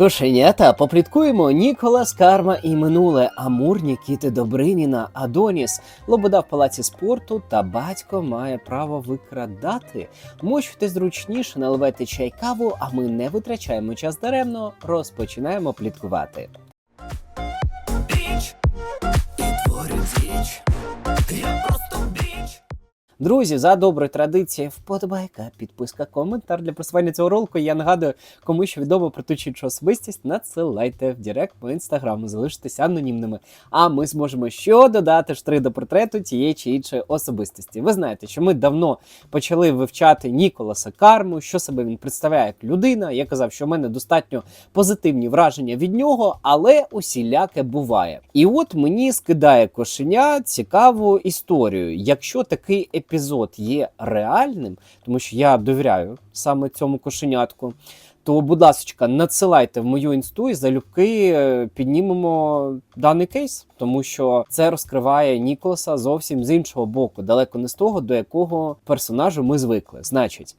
Кошенята, попліткуємо Ніколас Карма і минуле Амур Нікіти Добриніна, Адоніс, Лобода в палаці спорту та батько має право викрадати. Мочуйте зручніше, наливайте чай каву, а ми не витрачаємо час даремно, розпочинаємо пліткувати. Біч, і діч. Я просто. Друзі, за доброю традицією, вподобайка, підписка, коментар для просування цього ролику. Я нагадую, кому що відомо про ту чи іншу особистість, надсилайте в Директ по інстаграму, залишитися анонімними. А ми зможемо що додати штри до портрету тієї чи іншої особистості. Ви знаєте, що ми давно почали вивчати Ніколаса Карму, що себе він представляє як людина. Я казав, що в мене достатньо позитивні враження від нього, але усіляке буває. І от мені скидає кошеня цікаву історію. Якщо такий епізод є реальним, тому що я довіряю саме цьому кошенятку. То, будь ласка, надсилайте в мою інсту і залюбки е, піднімемо даний кейс, тому що це розкриває Ніколаса зовсім з іншого боку, далеко не з того, до якого персонажу ми звикли. Значить,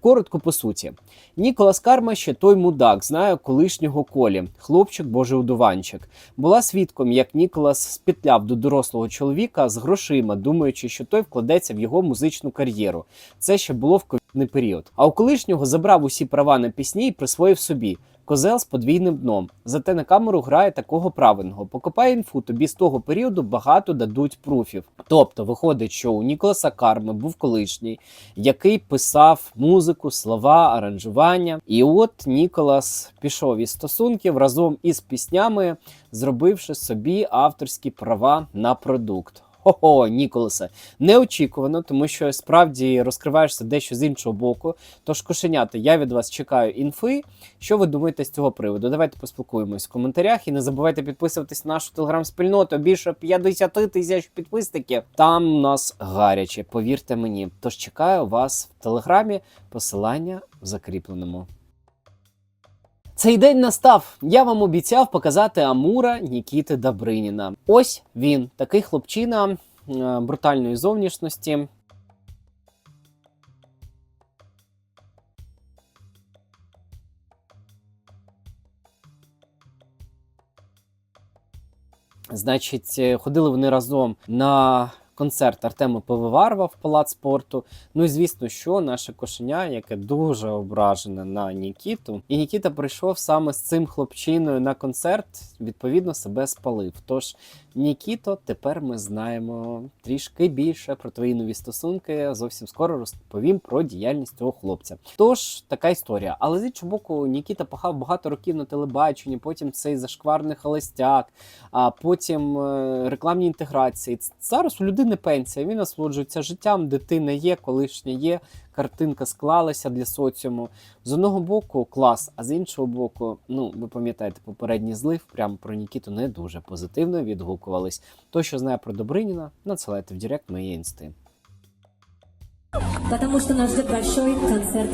коротко по суті, Ніколас Карма ще той мудак, знає колишнього колі, хлопчик боже удуванчик. Була свідком, як Ніколас спітляв до дорослого чоловіка з грошима, думаючи, що той вкладеться в його музичну кар'єру. Це ще було в ковідний період. А у колишнього забрав усі права на пісні і присвоїв собі. Козел з подвійним дном. Зате на камеру грає такого правильного. Покопай інфу, тобі з того періоду багато дадуть пруфів. Тобто виходить, що у Ніколаса Карми був колишній, який писав музику, слова, аранжування. І от Ніколас пішов із стосунків разом із піснями, зробивши собі авторські права на продукт. Хо-хо, Ніколасе, неочікувано, тому що справді розкриваєшся дещо з іншого боку. Тож, кошенята, я від вас чекаю інфи. Що ви думаєте з цього приводу? Давайте поспілкуємось в коментарях і не забувайте підписуватись на нашу телеграм-спільноту. Більше 50 тисяч підписників. Там у нас гаряче, повірте мені. Тож чекаю вас в телеграмі. Посилання в закріпленому. Цей день настав. Я вам обіцяв показати Амура Нікіти Добриніна. Ось він, такий хлопчина брутальної зовнішності. Значить, е, ходили вони разом на концерт Артема Пивоварова в палац спорту. Ну і звісно, що наше кошеня, яке дуже ображене на Нікіту. І Нікіта прийшов саме з цим хлопчиною на концерт, відповідно, себе спалив. Тож, Нікіто, тепер ми знаємо трішки більше про твої нові стосунки. Зовсім скоро розповім про діяльність цього хлопця. Тож така історія. Але з іншого боку, Нікіта пахав багато років на телебаченні, потім цей зашкварний холостяк, а потім е, рекламні інтеграції. Зараз у людини пенсія. Він насолоджується життям, дитина є, колишня є. Картинка склалася для соціуму. З одного боку клас, а з іншого боку, ну ви пам'ятаєте, попередній злив прямо про Нікіту не дуже позитивно відгукувались. Той, що знає про Добриніна, надсилайте в Директ моєї інсти. Потому что нас ждет большой концерт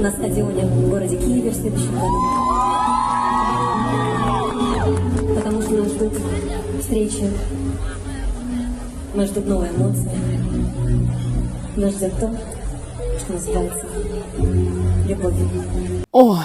на стадионе в городе Киеве в следующем году. Потому что нас ждут встречи, нас ждут новые эмоции, нас ждет то, что называется любовью. О,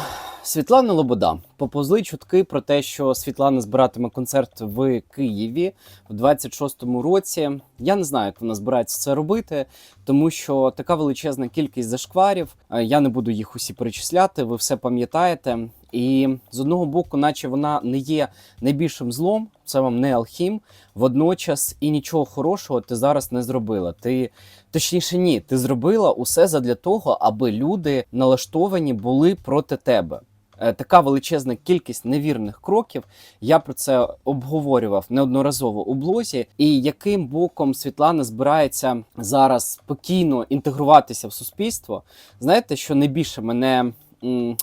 Світлана Лобода. Поповзли чутки про те, що Світлана збиратиме концерт в Києві в 26-му році. Я не знаю, як вона збирається це робити, тому що така величезна кількість зашкварів. е, Я не буду їх усі перечисляти, ви все пам'ятаєте. І з одного боку, наче вона не є найбільшим злом, це вам не алхім. Водночас і нічого хорошого ти зараз не зробила. Ти точніше, ні, ти зробила усе задля того, аби люди налаштовані були проти тебе. Е, Така величезна кількість невірних кроків. Я про це обговорював неодноразово у блозі. І яким боком Світлана збирається зараз спокійно інтегруватися в суспільство? Знаєте, що найбільше мене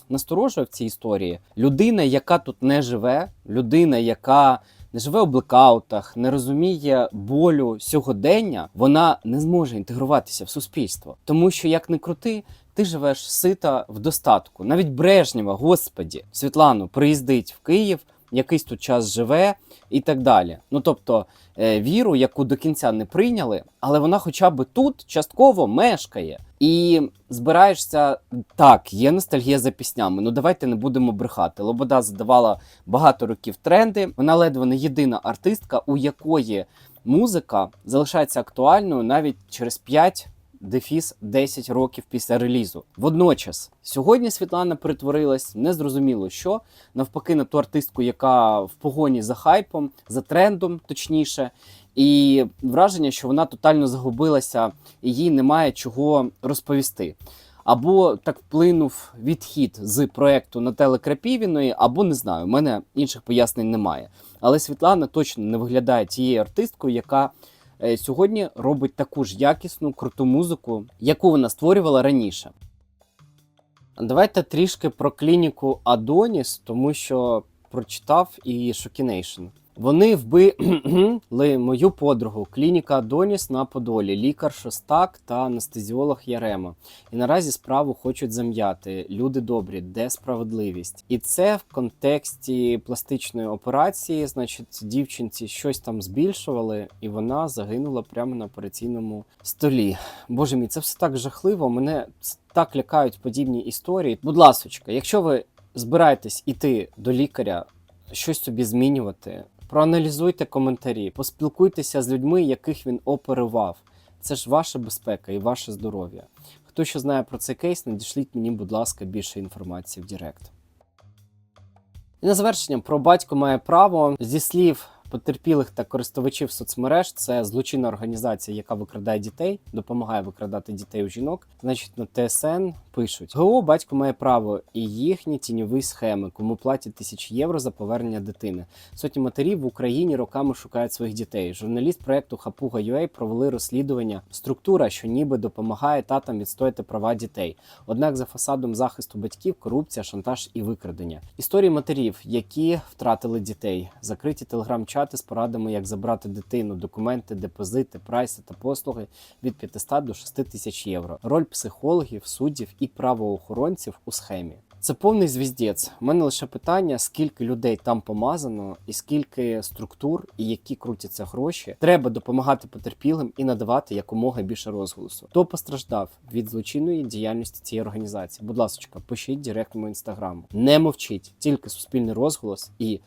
насторожує в цій історії? Людина, яка тут не живе, людина, яка не живе у блекаутах, не розуміє болю сьогодення, вона не зможе інтегруватися в суспільство. Тому що, як не крути, ти живеш сита в достатку. Навіть Брежнєва, господі, Світлану приїздить в Київ, якийсь тут час живе і так далі. Ну тобто е, віру, яку до кінця не прийняли, але вона хоча б тут частково мешкає. І збираєшся так, є ностальгія за піснями. Ну давайте не будемо брехати. Лобода задавала багато років тренди. Вона ледве не єдина артистка, у якої музика залишається актуальною навіть через 5 дефіс 10 років після релізу. Водночас, сьогодні Світлана перетворилась незрозуміло що, навпаки, на ту артистку, яка в погоні за хайпом, за трендом, точніше. І враження, що вона тотально загубилася, і їй немає чого розповісти. Або так вплинув відхід з проекту Нателли Крапівіної, або не знаю, у мене інших пояснень немає. Але Світлана точно не виглядає тією артисткою, яка е, сьогодні робить таку ж якісну, круту музику, яку вона створювала раніше. Давайте трішки про клініку Адоніс, тому що прочитав і Шокінейшн. Вони вбили мою подругу, клініка Адоніс на Подолі, лікар Шостак та анестезіолог Ярема. І наразі справу хочуть зам'яти. Люди добрі, де справедливість? І це в контексті пластичної операції. Значить, дівчинці щось там збільшували, і вона загинула прямо на операційному столі. Боже мій, це все так жахливо. Мене так лякають подібні історії. Будь ласочка, якщо ви збираєтесь іти до лікаря, щось собі змінювати, проаналізуйте коментарі, поспілкуйтеся з людьми, яких він оперував. Це ж ваша безпека і ваше здоров'я. Хто що знає про цей кейс, надішліть мені, будь ласка, більше інформації в Директ. І на завершення про батько має право зі слів потерпілих та користувачів соцмереж. Це злочинна організація, яка викрадає дітей, допомагає викрадати дітей у жінок. Значить, на ТСН пишуть: ГО батько має право і їхні тіньові схеми, кому платять тисячі євро за повернення дитини. Сотні матерів в Україні роками шукають своїх дітей. Журналіст проекту Хапуга UA провели розслідування. Структура, що ніби допомагає татам відстояти права дітей. Однак за фасадом захисту батьків корупція, шантаж і викрадення. Історії матерів, які втратили дітей, закриті телеграм-чати з порадами, як забрати дитину, документи, депозити, прайси та послуги від 500 до 6 тисяч євро. Роль психологів, суддів і правоохоронців у схемі. Це повний звіздець. У мене лише питання: скільки людей там помазано, і скільки структур, і які крутяться гроші. Треба допомагати потерпілим і надавати якомога більше розголосу. Хто постраждав від злочинної діяльності цієї організації? Будь ласка, пишіть директ інстаграму. Не мовчіть, тільки суспільний розголос і.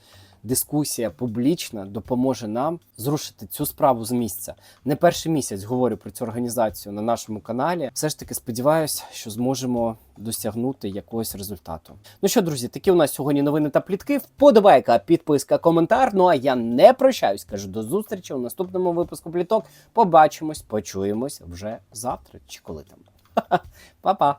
Дискусія публічна допоможе нам зрушити цю справу з місця. Не перший місяць говорю про цю організацію на нашому каналі. Все ж таки сподіваюся, що зможемо досягнути якогось результату. Ну що, друзі, такі у нас сьогодні новини та плітки. Вподобайка, підписка, коментар. Ну а я не прощаюсь. Кажу до зустрічі у наступному випуску пліток. Побачимось, почуємось вже завтра чи коли там. Па-па!